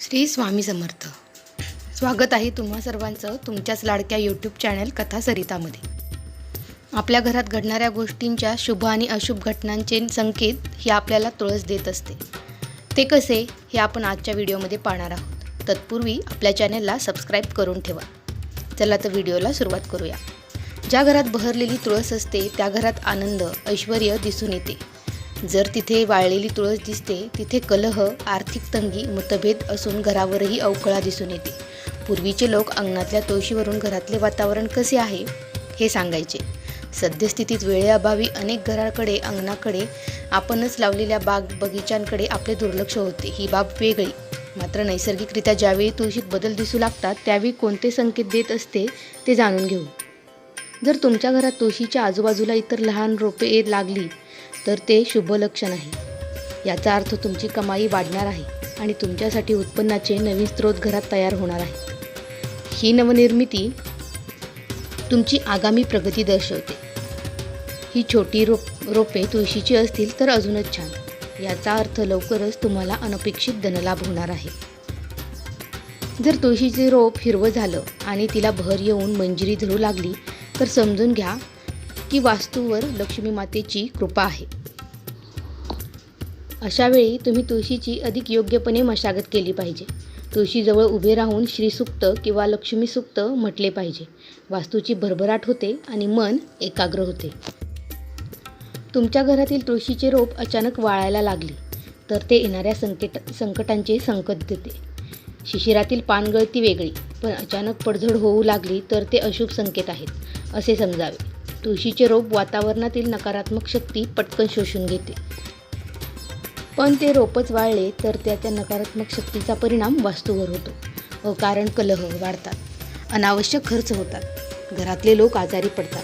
श्री स्वामी समर्थ. स्वागत आहे तुम्हा सर्वांचं तुमच्याच लाडक्या यूट्यूब चॅनल कथा सरितामध्ये आपल्या घरात घडणाऱ्या गोष्टींच्या शुभ आणि अशुभ घटनांचे संकेत हे आपल्याला तुळस देत असते. ते कसे हे आपण आजच्या व्हिडिओमध्ये पाहणार आहोत. तत्पूर्वी आपल्या चॅनलला सबस्क्राईब करून ठेवा. चला तर व्हिडिओला सुरुवात करूया. ज्या घरात बहरलेली तुळस असते त्या घरात आनंद ऐश्वर दिसून येते. जर तिथे वाळलेली तुळस दिसते तिथे कलह आर्थिक तंगी मतभेद असून घरावरही अवकळा दिसून येते. पूर्वीचे लोक अंगणातल्या तुळशीवरून घरातले वातावरण कसे आहे हे सांगायचे. सद्यस्थितीत वेळेअभावी अनेक घराकडे अंगणाकडे आपणच लावलेल्या बाग बगीचांकडे आपले दुर्लक्ष होते. ही बाब वेगळी. मात्र नैसर्गिकरित्या ज्यावेळी तुळशीत बदल दिसू लागतात त्यावेळी कोणते संकेत देत असते ते जाणून घेऊ. जर तुमच्या घरात तुळशीच्या आजूबाजूला इतर लहान रोपे येत लागली तर ते शुभ लक्षण आहे. याचा अर्थ तुमची कमाई वाढणार आहे आणि तुमच्यासाठी उत्पन्नाचे नवीन स्रोत घरात तयार होणार आहेत ही नवनिर्मिती तुमची आगामी प्रगती दर्शवते. ही छोटी रोप रोपे तुळशीची असतील तर अजूनच छान. याचा अर्थ लवकरच तुम्हाला अनपेक्षित धनलाभ होणार आहे. जर तुळशीचे रोप हिरवं झालं आणि तिला भर येऊन मंजिरी धरू लागली तर समजून घ्या की वास्तूवर लक्ष्मी मातेची कृपा आहे. अशावेळी तुम्ही तुळशीची अधिक योग्यपणे मशागत केली पाहिजे. तुळशीजवळ उभे राहून श्रीसुक्त किंवा लक्ष्मीसुक्त म्हटले पाहिजे. वास्तूची भरभराट होते आणि मन एकाग्र होते. तुमच्या घरातील तुळशीचे रोप अचानक वाळायला लागली तर ते येणाऱ्या संकेट संकटांचे संकट देते. शिशिरातील पानगळती वेगळी पण अचानक पडझड होऊ लागली तर ते अशुभ संकेत आहेत असे समजावे. तुळशीचे रोप वातावरणातील नकारात्मक शक्ती पटकन शोषून घेते. पण ते रोपच वाळले तर त्याच्या नकारात्मक शक्तीचा परिणाम वास्तूवर होतो. हो, कारण कलह वाढतात. अनावश्यक खर्च होतात. घरातले लोक आजारी पडतात.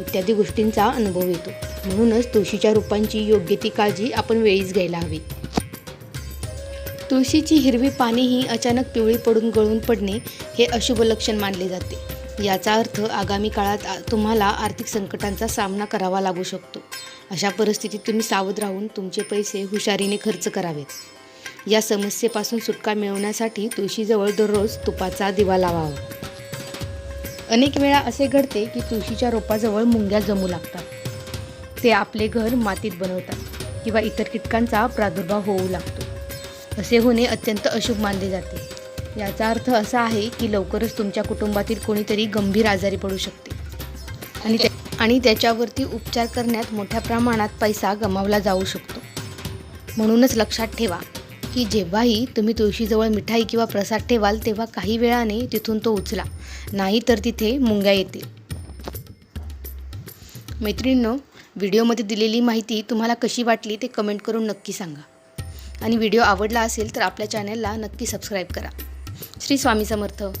इत्यादी गोष्टींचा अनुभव येतो. म्हणूनच तुळशीच्या रोपांची योग्य ती काळजी आपण वेळीच घ्यायला हवी. तुळशीची हिरवी पाने ही अचानक पिवळी पडून गळून पडणे हे अशुभ लक्षण मानले जाते. याचा अर्थ आगामी काळात तुम्हाला आर्थिक संकटांचा सामना करावा लागू शकतो. अशा परिस्थितीत तुम्ही सावध राहून तुमचे पैसे हुशारीने खर्च करावेत. या समस्येपासून सुटका मिळवण्यासाठी तुळशीजवळ दररोज तुपाचा दिवा लावावा. अनेक वेळा असे घडते की तुळशीच्या रोपाजवळ मुंग्या जमू लागतात. ते आपले घर मातीत बनवतात किंवा इतर कीटकांचा प्रादुर्भाव होऊ लागतो. असे होणे अत्यंत अशुभ मानले जाते. याचा अर्थ असा आहे की लवकरच तुमच्या कुटुंबातील कोणीतरी गंभीर आजारी पडू शकते. आणि त्या आणि त्याच्यावरती उपचार करण्यात मोठ्या प्रमाणात पैसा गमावला जाऊ शकतो. म्हणूनच लक्षात ठेवा की जेव्हाही तुम्ही तुळशीजवळ मिठाई किंवा प्रसाद ठेवाल तेव्हा काही वेळाने तिथून तो उचला. नाही तर तिथे मुंग्या येतील. मैत्रिणींनो व्हिडिओमध्ये दिलेली माहिती तुम्हाला कशी वाटली ते कमेंट करून नक्की सांगा. आणि व्हिडिओ आवडला असेल तर आपल्या चॅनलला नक्की सबस्क्राईब करा. श्री स्वामी समर्थ.